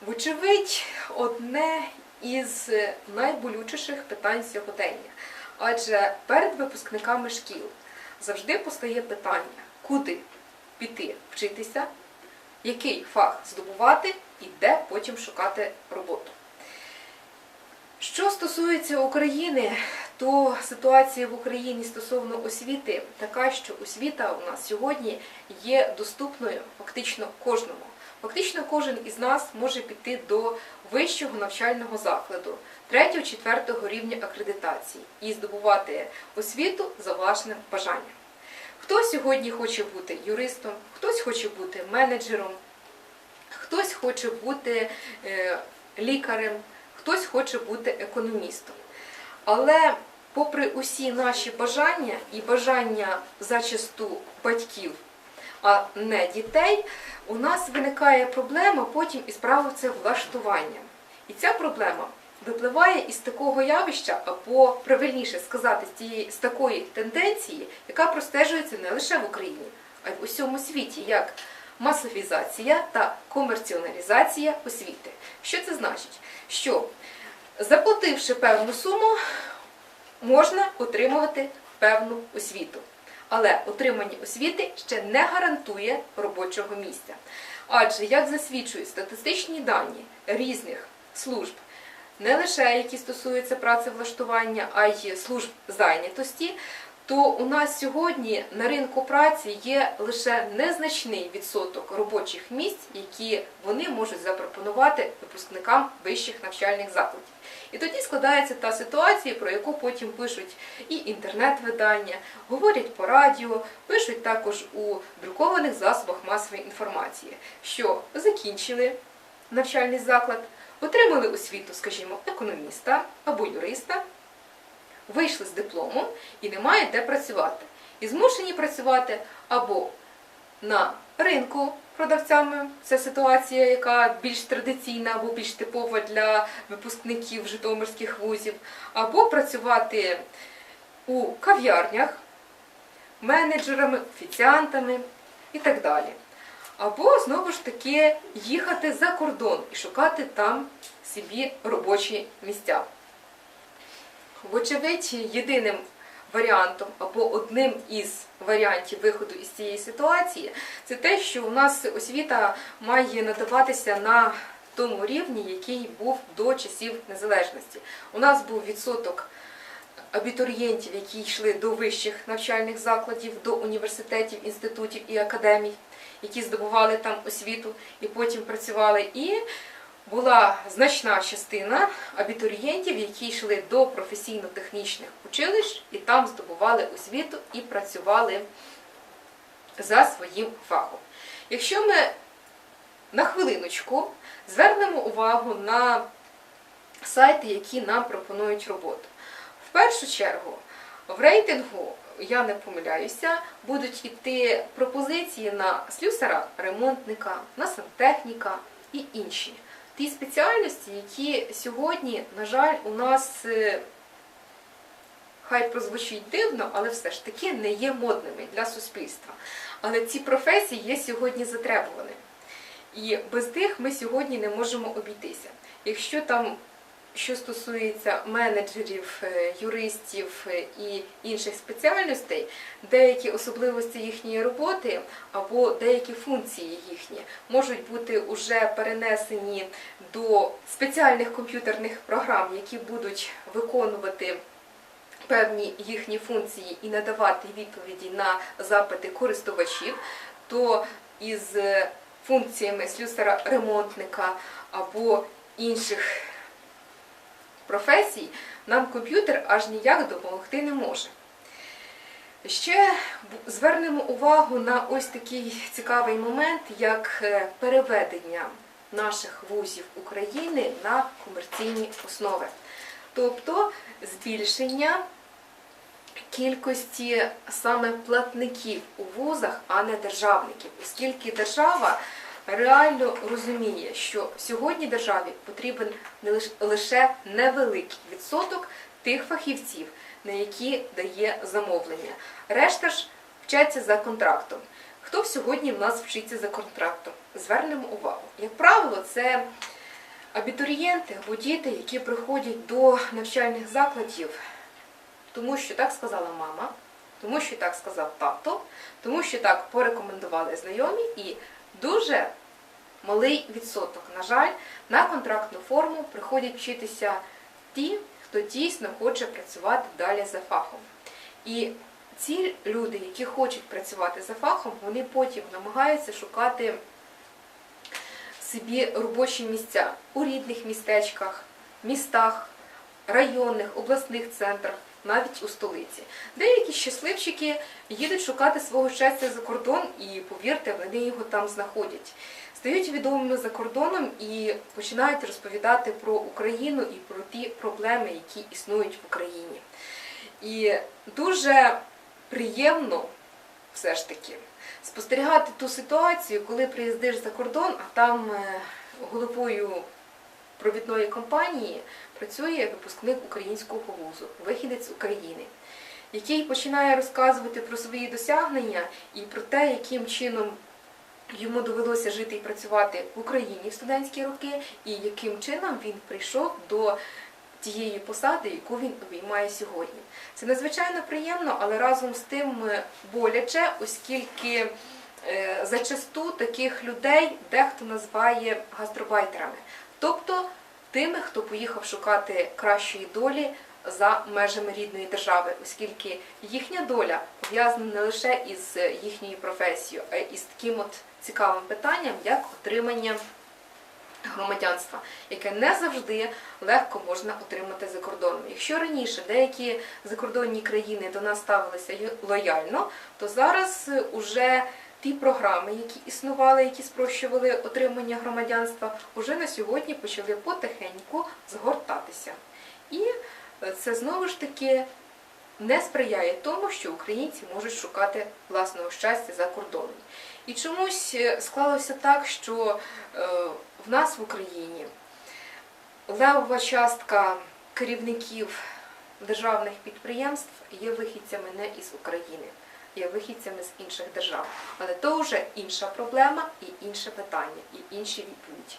Вочевидь, одне із найболючіших питань сьогодення. Адже перед випускниками шкіл завжди постає питання, куди піти вчитися, який фах здобувати і де потім шукати роботу. Що стосується України, то ситуація в Україні стосовно освіти така, що освіта у нас сьогодні є доступною фактично кожному. Кожен із нас може піти до вищого навчального закладу 3-4 рівня акредитації і здобувати освіту за власним бажанням. Хто сьогодні хоче бути юристом, хтось хоче бути менеджером, хтось хоче бути е, лікарем, хтось хоче бути економістом. Але попри усі наші бажання і бажання зачасту батьків, а не дітей, у нас виникає проблема потім із правоцевлаштуванням. І ця проблема випливає із такого явища, або правильніше сказати, з, тієї, з такої тенденції, яка простежується не лише в Україні, а й в усьому світі, як масовізація та комерціоналізація освіти. Що це значить? Що заплативши певну суму, можна отримувати певну освіту. Але отримання освіти ще не гарантує робочого місця. Адже, як засвідчують статистичні дані різних служб, не лише які стосуються працевлаштування, а й служб зайнятості, то у нас сьогодні на ринку праці є лише незначний відсоток робочих місць, які вони можуть запропонувати випускникам вищих навчальних закладів. І тоді складається та ситуація, про яку потім пишуть і інтернет-видання, говорять по радіо, пишуть також у друкованих засобах масової інформації, що закінчили навчальний заклад, отримали освіту, скажімо, економіста або юриста, вийшли з дипломом і не мають де працювати. І змушені працювати або на ринку продавцями, це ситуація, яка більш традиційна або більш типова для випускників житомирських вузів, або працювати у кав'ярнях, менеджерами, офіціантами і так далі. Або знову ж таки їхати за кордон і шукати там собі робочі місця. Вочевидь, єдиним варіантом або одним із варіантів виходу із цієї ситуації це те, що у нас освіта має надаватися на тому рівні, який був до часів незалежності. У нас був відсоток абітурієнтів, які йшли до вищих навчальних закладів, до університетів, інститутів і академій, які здобували там освіту і потім працювали. І була значна частина абітурієнтів, які йшли до професійно-технічних училищ і там здобували освіту і працювали за своїм фахом. Якщо ми на хвилиночку звернемо увагу на сайти, які нам пропонують роботу. В першу чергу, в рейтингу, я не помиляюся, будуть іти пропозиції на слюсара, ремонтника, на сантехніка і інші. Ті спеціальності, які сьогодні, на жаль, у нас е, хай прозвучить дивно, але все ж таки не є модними для суспільства. Але ці професії є сьогодні затребуваними. І без них ми сьогодні не можемо обійтися. Якщо там, що стосується менеджерів, е, юристів е, і інших спеціальностей, деякі особливості їхньої роботи або деякі функції їхні можуть бути уже перенесені до спеціальних комп'ютерних програм, які будуть виконувати певні їхні функції і надавати відповіді на запити користувачів, то із е, функціями слюсара-ремонтника або інших професій нам комп'ютер аж ніяк допомогти не може. Ще звернемо увагу на ось такий цікавий момент, як е, переведення наших вузів України на комерційні основи. Тобто збільшення кількості саме платників у вузах, а не державників, оскільки держава реально розуміє, що сьогодні державі потрібен не лиш- лише невеликий відсоток тих фахівців, на які дає замовлення. Решта ж вчаться за контрактом. Хто сьогодні в нас вчиться за контрактом? Звернемо увагу. Як правило, це абітурієнти або діти, які приходять до навчальних закладів, тому що так сказала мама, тому що так сказав тато, тому що так порекомендували знайомі і дуже малий відсоток. На жаль, на контрактну форму приходять вчитися ті, хто дійсно хоче працювати далі за фахом. І ці люди, які хочуть працювати за фахом, вони потім намагаються шукати собі робочі місця у рідних містечках, містах, районних, обласних центрах, навіть у столиці. Деякі щасливчики їдуть шукати свого щастя за кордон і, повірте, вони його там знаходять. Стають відомими за кордоном і починають розповідати про Україну і про ті проблеми, які існують в Україні. І дуже приємно все ж таки спостерігати ту ситуацію, коли приїздиш за кордон, а там е, головою провідної компанії працює випускник українського вузу, вихідець України, який починає розказувати про свої досягнення і про те, яким чином йому довелося жити і працювати в Україні в студентські роки, і яким чином він прийшов до тієї посади, яку він обіймає сьогодні. Це надзвичайно приємно, але разом з тим е, боляче, оскільки е, зачасту таких людей дехто називає гастробайтерами, тобто тими, хто поїхав шукати кращої долі за межами рідної держави, оскільки їхня доля пов'язана не лише із їхньою професією, а й із таким от цікавим питанням, як отримання громадянства, яке не завжди легко можна отримати за кордоном. Якщо раніше деякі закордонні країни до нас ставилися лояльно, то зараз уже ті програми, які існували, які спрощували отримання громадянства, уже на сьогодні почали потихеньку згортатися. І е, це знову ж таки не сприяє тому, що українці можуть шукати власного щастя за кордоном. І чомусь е, склалося так, що е, в нас в Україні левова частка керівників державних підприємств є вихідцями не із України, є вихідцями з інших держав. Але то вже інша проблема і інше питання, і інші відповіді.